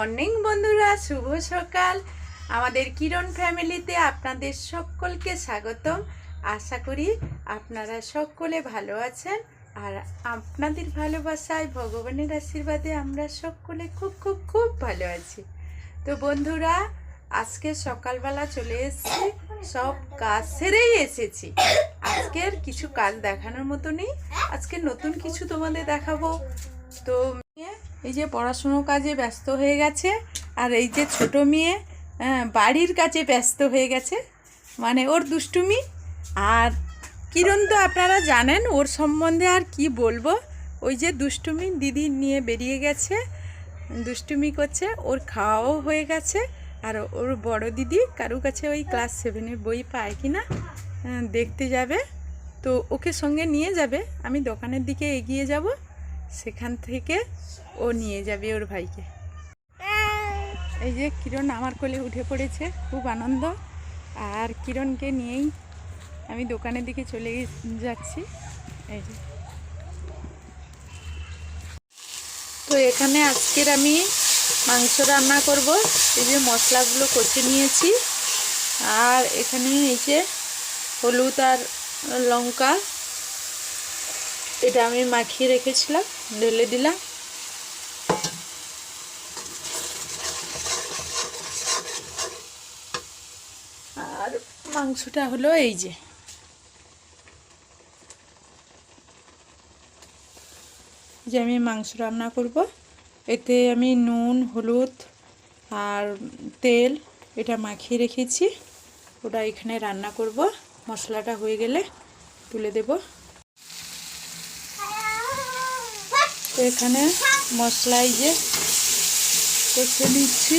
Morning বন্ধুরা, শুভ সকাল। আমাদের কিরণ ফ্যামিলিতে আপনাদের সকলকে স্বাগতম। আশা করি আপনারা সকলে ভালো আছেন আর আপনাদের ভালোবাসায়, ভগবানের আশীর্বাদে আমরা সকলে খুব খুব খুব ভালো আছি। তো বন্ধুরা, আজকে সকালবেলা চলে এসেছি, সব কাজ সেরেই এসেছি। আজকের কিছু কাজ দেখানোর মতো নেই আজকে নতুন কিছু তোমাদের দেখাবো। তো এই যে পড়াশুনো কাজে ব্যস্ত হয়ে গেছে আর এই যে ছোট মেয়ে আহ, বাড়ির কাজে ব্যস্ত হয়ে গেছে মানে ওর দুষ্টুমি। আর কিরণ তো আপনারা জানেন ওর সম্বন্ধে আর কি বলব? ওই যে দুষ্টুমি দিদি নিয়ে বেরিয়ে গেছে দুষ্টুমি করছে ওর খাওয়াও হয়ে গেছে আর ওর বড় দিদি কারও কাছে ওই ক্লাস সেভেনের বই পায় কি না দেখতে যাবে। তো ওকে সঙ্গে নিয়ে যাবে আমি দোকানের দিকে এগিয়ে যাব সেখান থেকে ও নিয়ে যাবে ওর ভাইকে। এই যে কিরণ আমার কোলে উঠে পড়েছে, খুব আনন্দ। আর কিরণকে নিয়েই আমি দোকানের দিকে চলে যাচ্ছি। এই যে। তো এখানে আজকের আমি মাংস রান্না করব। এই যে মশলাগুলো কষে নিয়েছি। আর এখানে এই যে হলুদ আর লঙ্কা, এটা আমি মাখিয়ে রেখেছিলাম, ঢেলে দিলাম আর মাংসটা হলো এই যে। যে আমি মাংস রান্না করব, এতে আমি নুন, হলুদ আর তেল এটা মাখিয়ে রেখেছি। ওটা এখানে রান্না করব, মশলাটা হয়ে গেলে তুলে দেব। এখানে মশলাই যে কষে নিচ্ছি,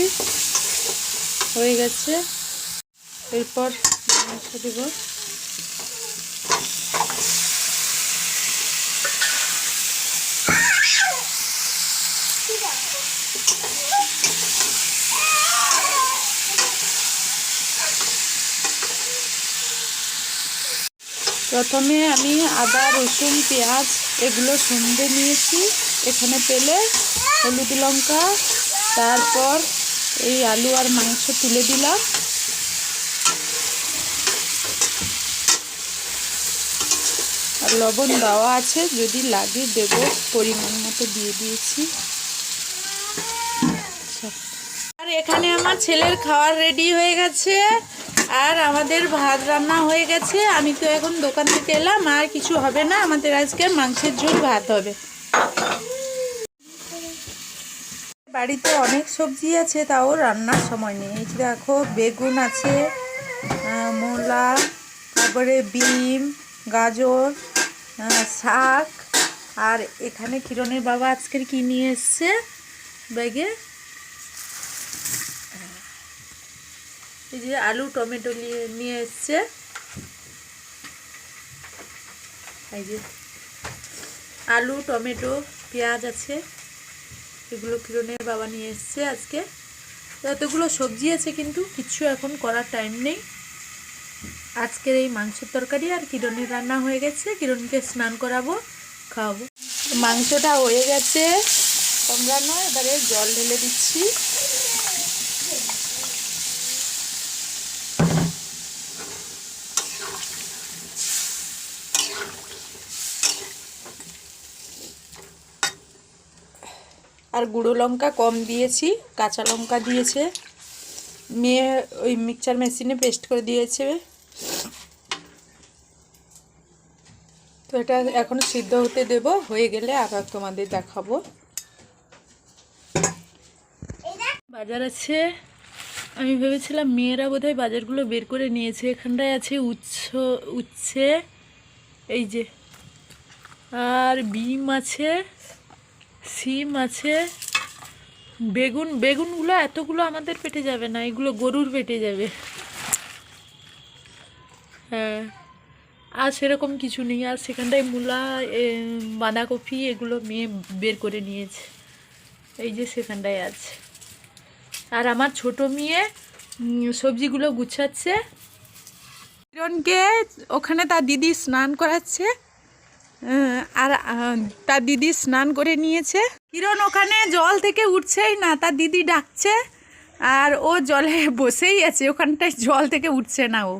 হয়ে গেছে। এরপর মাংস দেব। প্রথমে আমি আদা, রসুন, পেঁয়াজ এগুলো সন্ধে নিয়েছি। এখানে তেলে হলুদ লঙ্কা, তারপর এই আলু আর মাংস তুলে দিলাম। লবণ দেওয়া আছে, যদি লাগে দেব। পরিমাণ মতো দিয়ে দিয়েছি। আর এখানে আমার ছেলের খাওয়ার রেডি হয়ে গেছে। আর আমাদের ভাত রান্না হয়ে গেছে। আমি তো এখন দোকান থেকে এলাম, আর কিছু হবে না। আমাদের আজকে মাংসের ঝোল, ভাত হবে। বাড়িতে অনেক সবজি আছে, তাও রান্নার সময় নেই। এই দেখো, বেগুন আছে মূলা, তারপরে বিম, গাজর। শাক। আর এখানে কিরণের বাবা আজকের কি নিয়ে এসছে? ব্যাগে? এই যে আলু, টমেটো নিয়ে নিয়ে এসছে। এই যে আলু, টমেটো, পেঁয়াজ আছে। এগুলো কিরণের বাবা নিয়ে এসছে আজকে। এতগুলো সবজি আছে কিন্তু, কিছু এখন করার টাইম নেই। আজকের এই মাংসের তরকারি আর কিরণের রান্না হয়ে গেছে। কিরণকে স্নান করাবো, খাওয়াবো। মাংসটা হয়ে গেছে। কমরানো এবারে জল ঢেলে দিচ্ছি। আর গুঁড়ো লঙ্কা কম দিয়েছি, কাঁচা লঙ্কা দিয়েছে। মেয়ে ওই মিক্সচার মেশিনে পেস্ট করে দিয়েছে। তো এটা এখন সিদ্ধ হতে দেব, হয়ে গেলে আবার তোমাদের দেখাবো। বাজার আছে। আমি ভেবেছিলাম মেয়েরা বোধহয় বাজারগুলো বের করে নিয়েছে। এখানটায় আছে উচ্ছ, উচ্ছে, এই যে, আর বিম আছে, সিম আছে। বেগুন, বেগুনগুলো এতগুলো আমাদের পেটে যাবে না, এগুলো গরুর পেটে যাবে। হ্যাঁ। আর সেরকম কিছু নেই। আর সেখানটায় মূলা বাঁধাকপি এগুলো মেয়ে বের করে নিয়েছে। এই যে সেখানটায় আছে। আর আমার ছোট মেয়ে সবজিগুলো গুছাচ্ছে। কিরণকে ওখানে তার দিদি স্নান করাচ্ছে। আর তার দিদি স্নান করে নিয়েছে। কিরণ ওখানে জল থেকে উঠছেই না, তার দিদি ডাকছে। আর ও জলে বসেই আছে, ওখানটায় জল থেকে উঠছে না ও।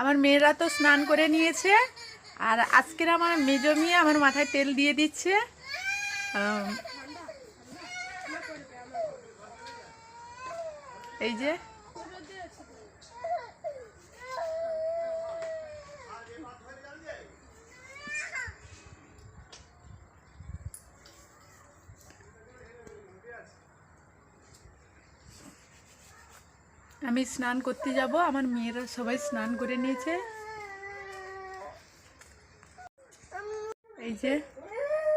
আমার মেয়েরা তো স্নান করে নিয়েছে, আর আজকের আমার মেজো মেয়ে আমার মাথায় তেল দিয়ে দিচ্ছে। এই যে আমি স্নান করতে যাব, আমার মেয়েরা সবাই স্নান করে নিয়েছে। এই যে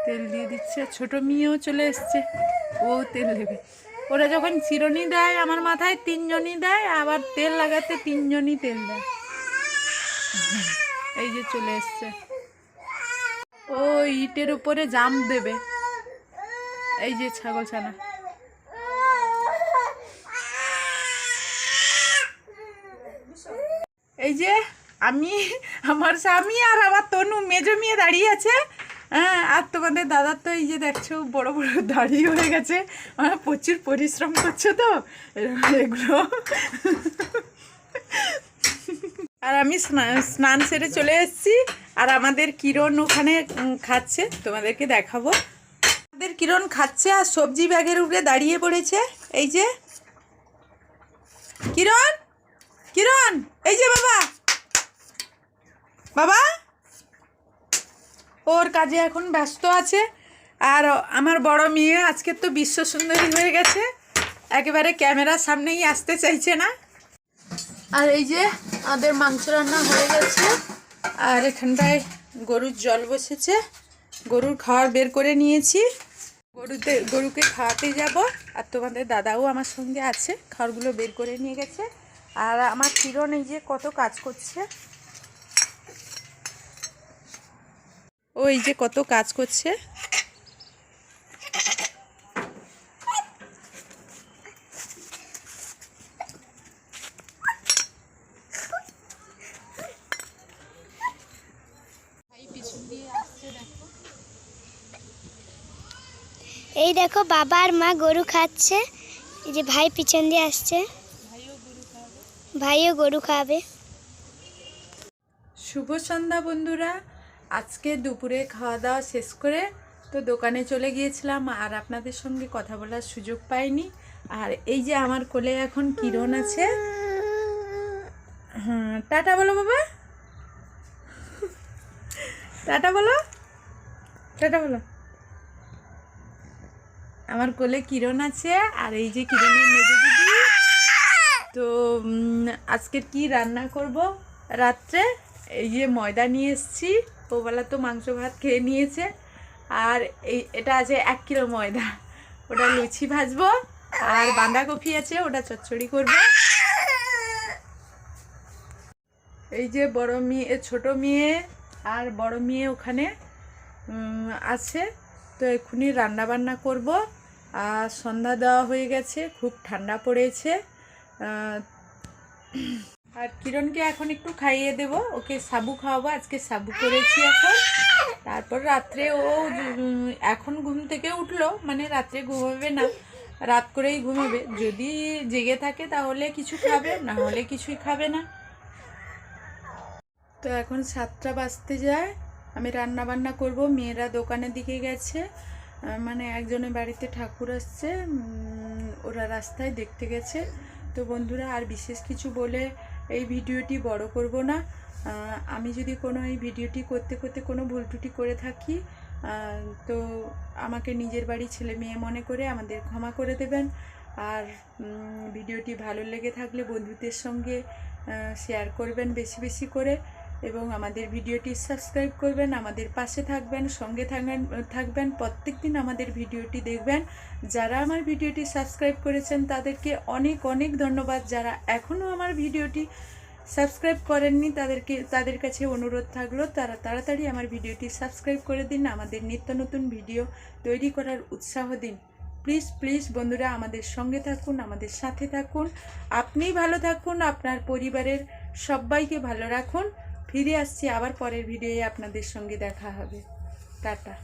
তেল দিয়ে দিচ্ছে, ছোট মেয়েও চলে এসছে, ও তেল দেবে। ওরা যখন চিরনি দেয়, আমার মাথায় তিনজনই দেয়, আবার তেল লাগাতে তিনজনই তেল দেয়। এই যে চলে এসছে। ও ইটের উপরে জাম দেবে। এই যে ছাগল ছানা। এই যে আমি, আমার স্বামী আর আমার তনু, মেজো মেয়ে দাঁড়িয়ে আছে। হ্যাঁ আর তোমাদের দাদার তো এই যে দেখছ, বড় বড় দাড়ি হয়ে গেছে। মানে প্রচুর পরিশ্রম করছে তো? এগুলো। আর আমি স্না- স্নান সেরে চলে এসেছি। আর আমাদের কিরণ ওখানে খাচ্ছে। তোমাদেরকে দেখাবো। আমাদের কিরণ খাচ্ছে আর সবজি ব্যাগের উপরে দাঁড়িয়ে পড়েছে। এই যে। কিরণ! কিরণ! এই যে বাবা। বাবা। ওর কাজে এখন ব্যস্ত আছে। আর আমার বড় মেয়ে আজকে তো বিশ্ব সুন্দরী হয়ে গেছে। একেবারে ক্যামেরার সামনেই আসতে চাইছে না। আর এই যে আমাদের মাংস রান্না হয়ে গেছে। আর এখানটায় গরুর জল বসেছে। গরুর খাবার বের করে নিয়েছি। গরুতে, গরুকে খাওয়াতে যাব। আর তোমাদের দাদাও আমার সঙ্গে আছে। খাবারগুলো বের করে নিয়ে গেছে। আর আমার কিরণ এই যে কত কাজ করছে? ও এই যে কত কাজ করছে? এই দেখো বাবা আর মা গরু খাচ্ছে। এই যে ভাই পিছন দিয়ে আসছে। ভাইও গরু খাবে। শুভ সন্ধ্যা বন্ধুরা। আজকে দুপুরে খাওয়া দাওয়া শেষ করে তো দোকানে চলে গিয়েছিলাম আর আপনাদের সঙ্গে কথা বলার সুযোগ পাইনি। আর এই যে আমার কোলে এখন কিরণ আছে। হ্যাঁ টাটা বলো বাবা। টাটা বলো। টাটা বলো। আমার কোলে কিরণ আছে আর এই যে কিরণের মেজো আজকের কি রান্না করব? রাত্রে এই যে ময়দা নিয়ে এসেছি ওবেলা তো মাংস ভাত খেয়ে নিয়েছে, আর এই, এটা আছে এক কিলো ময়দা। ওটা লুচি ভাজবো, আর বাঁধাকপি আছে, ওটা চচ্চড়ি করব। এই যে বড় মেয়ে, ছোট মেয়ে, আর বড় মেয়ে ওখানে আছে। তো এক্ষুনি রান্না বান্না করব। আর সন্ধ্যা দেওয়া হয়ে গেছে, খুব ঠান্ডা পড়েছে। আর কিরণকে এখন একটু খাইয়ে দেব। ওকে সাবু খাওয়াবো, আজকে সাবু করেছি এখন। তারপর রাত্রে ও এখন ঘুম থেকে উঠল মানে রাত্রে ঘুমাবে না, রাত করেই ঘুমাবে। যদি জেগে থাকে তাহলে কিছু খাবে, না হলে কিছুই খাবে না। তো এখন সাতটা বাজতে যায়। আমি রান্না বান্না করব, মেয়েরা দোকানের দিকে গেছে। মানে একজনের বাড়িতে ঠাকুর আসছে ওরা রাস্তায় দেখতে গেছে। তো বন্ধুরা, আর বিশেষ কিছু বলে এই ভিডিওটি বড় করব না। আমি যদি কোনো এই ভিডিওটি করতে করতে কোনো ভুল ত্রুটি করে থাকি তো আমাকে নিজের বাড়ি ছেলে মেয়ে মনে করে আমাদের ক্ষমা করে দেবেন। আর ভিডিওটি ভালো লেগে থাকলে বন্ধুদের সঙ্গে শেয়ার করবেন বেশি বেশি করে। এবং আমাদের ভিডিওটি সাবস্ক্রাইব করবেন, আমাদের পাশে থাকবেন, সঙ্গে থাকবেন থাকবেন প্রত্যেক দিন আমাদের ভিডিওটি দেখবেন। যারা আমার ভিডিওটি সাবস্ক্রাইব করেছেন, তাদেরকে অনেক অনেক ধন্যবাদ। যারা এখনও আমার ভিডিওটি সাবস্ক্রাইব করেননি, তাদেরকে, তাদের কাছে অনুরোধ থাকল, তারা তাড়াতাড়ি আমার ভিডিওটি সাবস্ক্রাইব করে দিন, আমাদের নিত্য নতুন ভিডিও তৈরি করার উৎসাহ দিন। প্লিজ প্লিজ বন্ধুরা, আমাদের সঙ্গে থাকুন, আমাদের সাথে থাকুন। আপনিই ভালো থাকুন, আপনার পরিবারের সবাইকে ভালো রাখুন। ফিরে আসছি আবার পরের ভিডিওয়ে আপনাদের সঙ্গে দেখা হবে। টাটা।